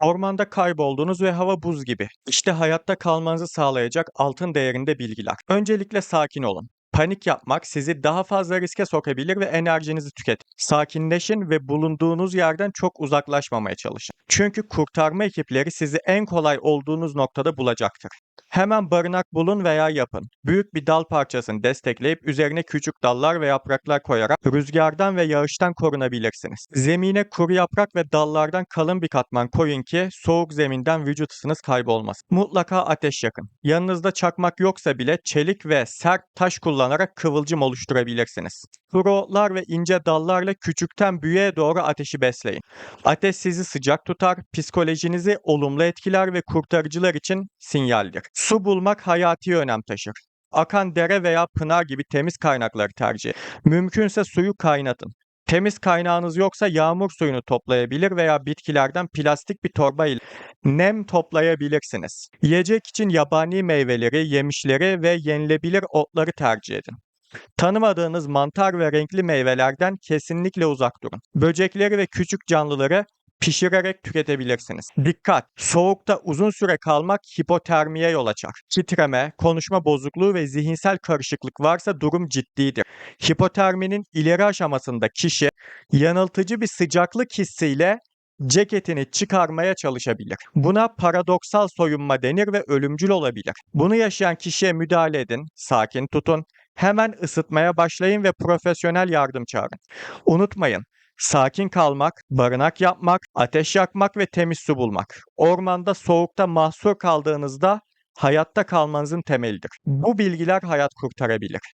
Ormanda kayboldunuz ve hava buz gibi. İşte hayatta kalmanızı sağlayacak altın değerinde bilgiler. Öncelikle sakin olun. Panik yapmak sizi daha fazla riske sokabilir ve enerjinizi tüketir. Sakinleşin ve bulunduğunuz yerden çok uzaklaşmamaya çalışın. Çünkü kurtarma ekipleri sizi en kolay olduğunuz noktada bulacaktır. Hemen barınak bulun veya yapın. Büyük bir dal parçasını destekleyip üzerine küçük dallar ve yapraklar koyarak rüzgardan ve yağıştan korunabilirsiniz. Zemine kuru yaprak ve dallardan kalın bir katman koyun ki soğuk zeminden vücut ısınız kaybolmasın. Mutlaka ateş yakın. Yanınızda çakmak yoksa bile çelik ve sert taş kullanarak kıvılcım oluşturabilirsiniz. Kuru otlar ve ince dallarla küçükten büyüğe doğru ateşi besleyin. Ateş sizi sıcak tutar, psikolojinizi olumlu etkiler ve kurtarıcılar için sinyaldir. Su bulmak hayati önem taşır. Akan dere veya pınar gibi temiz kaynakları tercih. Mümkünse suyu kaynatın. Temiz kaynağınız yoksa yağmur suyunu toplayabilir veya bitkilerden plastik bir torba ile nem toplayabilirsiniz. Yiyecek için yabani meyveleri, yemişleri ve yenilebilir otları tercih edin. Tanımadığınız mantar ve renkli meyvelerden kesinlikle uzak durun. Böcekleri ve küçük canlıları pişirerek tüketebilirsiniz. Dikkat! Soğukta uzun süre kalmak hipotermiye yol açar. Titreme, konuşma bozukluğu ve zihinsel karışıklık varsa durum ciddidir. Hipoterminin ileri aşamasında kişi yanıltıcı bir sıcaklık hissiyle ceketini çıkarmaya çalışabilir. Buna paradoksal soyunma denir ve ölümcül olabilir. Bunu yaşayan kişiye müdahale edin, sakin tutun, hemen ısıtmaya başlayın ve profesyonel yardım çağırın. Unutmayın, sakin kalmak, barınak yapmak, ateş yakmak ve temiz su bulmak. Ormanda soğukta mahsur kaldığınızda hayatta kalmanızın temelidir. Bu bilgiler hayat kurtarabilir.